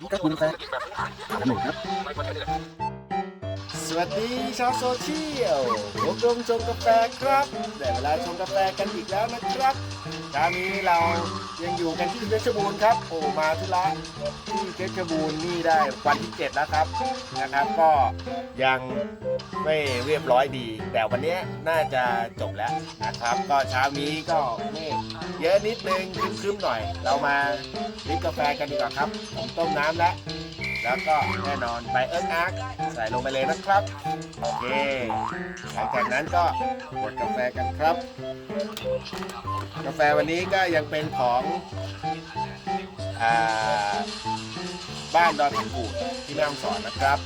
ครับคุณแฟนอันหนึ่งครับ สวัสดีชาวโซเชียลผมดมชงกาแฟครับได้เวลาชงกาแฟกันอีกแล้วนะครับคราวนี้เรายังอยู่กันที่เพชรบูรณ์ครับ โอ้มาธุระที่เพชรบูรณ์นี่ได้วันที่เจ็ดแล้วครับนะครับ ก็ยังไม่เรียบร้อยดี แต่วันนี้น่าจะจบแล้วนะครับ ก็เช้านี้ก็เมฆ เยอะนิดนึงครึ้มๆหน่อย เรามาดริบกาแฟกันดีกว่าครับ ผมต้มน้ำแล้ว แล้วก็แน่นอนใบเอิร์กอาร์กใส่ลงไปเลยนะครับ โอเค หลังจากนั้นก็บดกาแฟกันครับ กาแฟวันนี้ก็ยังเป็นของอ่าบ้านดอนขันกูดที่แม่ฮ่องสอนนะครับ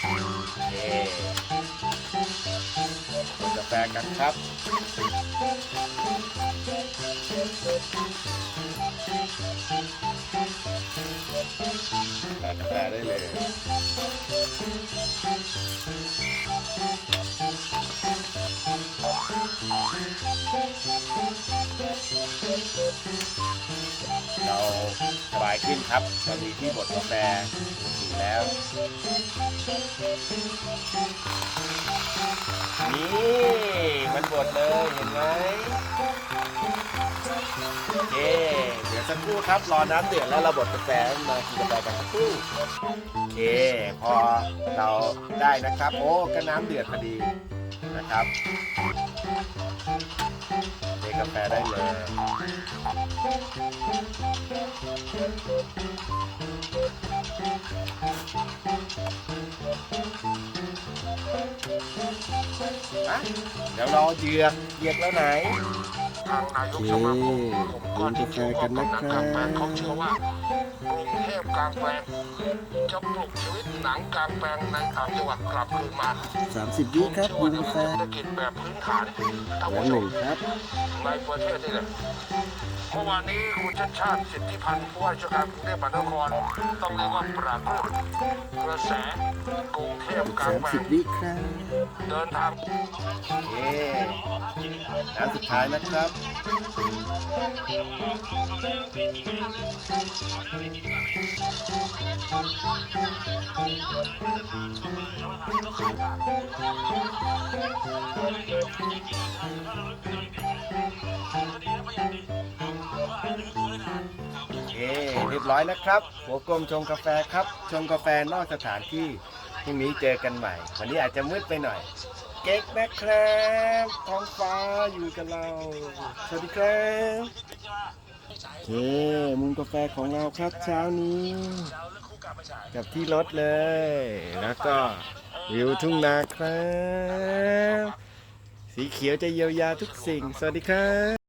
โอเค แฟกันครับใส่กาแฟได้เลย เราสบายขึ้นครับเรามีที่บดกาแฟอยู่แล้ว นี่มันบดเลยเห็นไหมโอเคเดี๋ยวสักครู่ครับรอน้ำเดือดแล้วเราบดกาแฟมากินกาแฟกันสักครู่โอเคพอเราได้นะครับ โอ้ก็น้ำเดือดพอดีนะครับเทกาแฟได้เลย อะเดี๋ยวรอเหยือกเหยือกแล้วไหน ทางนายโอกเคสมาคมดื่มกาแฟกันนะคหนังรักลางแปลงเขาบเชื่อว่ากรุงเทพกลางแปลงจะปลุกชีวิตหนังกลางแปลงในต่างจังหวัดกลับคืนมา30วิครับคุว่าณแฟนเศรษฐกิจแบบพื้นฐานท่านอันผู้หนึ่มงครับในประเทศนี่แหละเมื่อวานนี้คุณชัดชาติสิทธิพันธ์ผู้ว่าราชการกรุงเทพมหานครต้องเรียกว่าปราบกระแสกรุงเทพกลางแปลง30วิครับเดินทาง โอเคน้ำสุดท้ายนะครับเรียบร้อยนะครับ หัวกลมชงกาแฟครับ ชงกาแฟนอกสถานที่พรุ่งนี้เจอกันใหม่ วันนี้อาจจะมืดไปหน่อย เก๊กนะครับ อยู่กับเรา สวัสดีครับโอเคมุมกาแฟของเราครับเช้านี้ กับที่รถเลย แล้วก็วิวทุ่งนาครับ สีเขียวจะเยียวยาทุกสิ่ง สวัสดีครับ